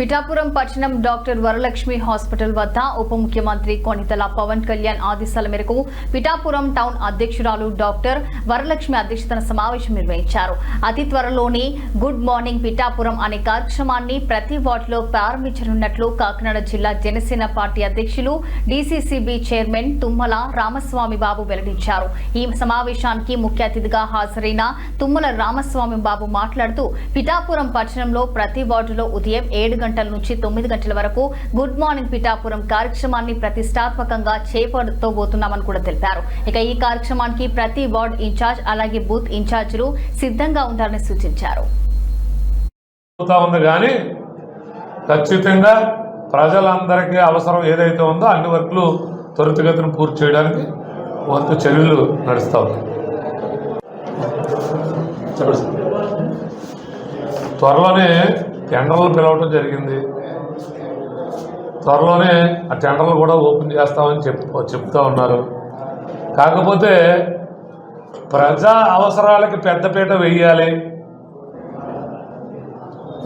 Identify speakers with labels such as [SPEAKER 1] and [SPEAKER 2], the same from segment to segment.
[SPEAKER 1] పిఠాపురం పట్టణం doctor Varalakshmi hospital వద్ద ఉప ముఖ్యమంత్రి కొనితల పవన్ కళ్యాణ్ ఆదేశాల మేరకు పిఠాపురం టౌన్ అధ్యక్షురాలు డాక్టర్ వరలక్ష్మి అధ్యక్షతన సమావేశం నిర్వహించారు. అతి త్వరలోనే గుడ్ మార్నింగ్ పిఠాపురం అనే కార్యక్రమాన్ని ప్రతి వార్డులో ప్రారంభించనున్నట్లు కాకినాడ జిల్లా జనసేన పార్టీ అధ్యక్షులు డీసీసీబీ చైర్మన్ తుమ్మల రామస్వామి బాబు వెల్లడించారు. ఈ సమావేశానికి ముఖ్య అతిథిగా హాజరైన తుమ్మల రామస్వామి బాబు మాట్లాడుతూ పిఠాపురం పట్టణంలో ప్రతి వార్డులో ఉదయం ఏడు గంటల నుంచి తొమ్మిది గంటల వరకు గుడ్ మార్నింగ్ పిఠాపురం కార్యక్రమాన్ని ప్రతిష్టాత్మకంగా చేపడుతోబోతున్నామని కూడా తెలిపారు. ఇక ఈ కార్యక్రమానికి ప్రతి వార్డ్ ఇన్ఛార్జ్ అలాగే బూత్ ఇన్ఛార్జీలు సిద్ధంగా ఉండాలని సూచించారు.
[SPEAKER 2] కానీ ఖచ్చితంగా ప్రజలందరికీ అవసరం ఏదైతే ఉందో అన్ని వర్కులు త్వరితగతిన పూర్తి చేయడానికి వంతు చర్యలు నడుస్తూ ఉన్నాయి త్వరలోనే టెండర్లు పిలవటం జరిగింది. త్వరలోనే ఆ టెండర్లు కూడా ఓపెన్ చేస్తామని చెప్ చెప్తా ఉన్నారు. కాకపోతే ప్రజా అవసరాలకి పెద్దపీట వెయ్యాలి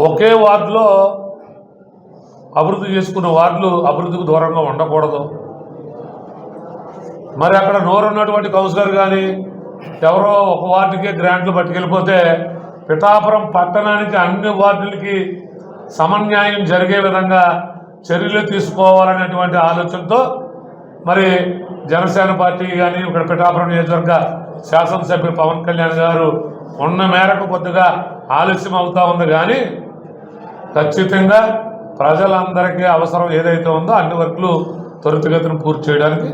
[SPEAKER 2] ఒకే వార్డులో అభివృద్ధి చేసుకున్న వార్డులు అభివృద్ధికి దూరంగా ఉండకూడదు. మరి అక్కడ నోరున్నటువంటి కౌన్సిలర్ కానీ ఎవరో ఒక వార్డుకే గ్రాంట్లు పట్టుకెళ్ళిపోతే పిఠాపురం పట్టణానికి అన్ని వార్డులకి సమన్యాయం జరిగే విధంగా చర్యలు తీసుకోవాలనేటువంటి ఆలోచనతో మరి జనసేన పార్టీ కానీ ఇక్కడ పిఠాపురం నియోజకవర్గ శాసనసభ్యులు పవన్ కళ్యాణ్ గారు ఉన్న మేరకు కొద్దిగా ఆలస్యం అవుతా ఉంది కానీ ఖచ్చితంగా ప్రజలందరికీ అవసరం ఏదైతే ఉందో అన్ని వర్క్లు త్వరితగతిని పూర్తి చేయడానికి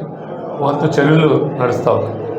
[SPEAKER 2] వంతు చర్యలు నడుస్తూ ఉన్నాయి.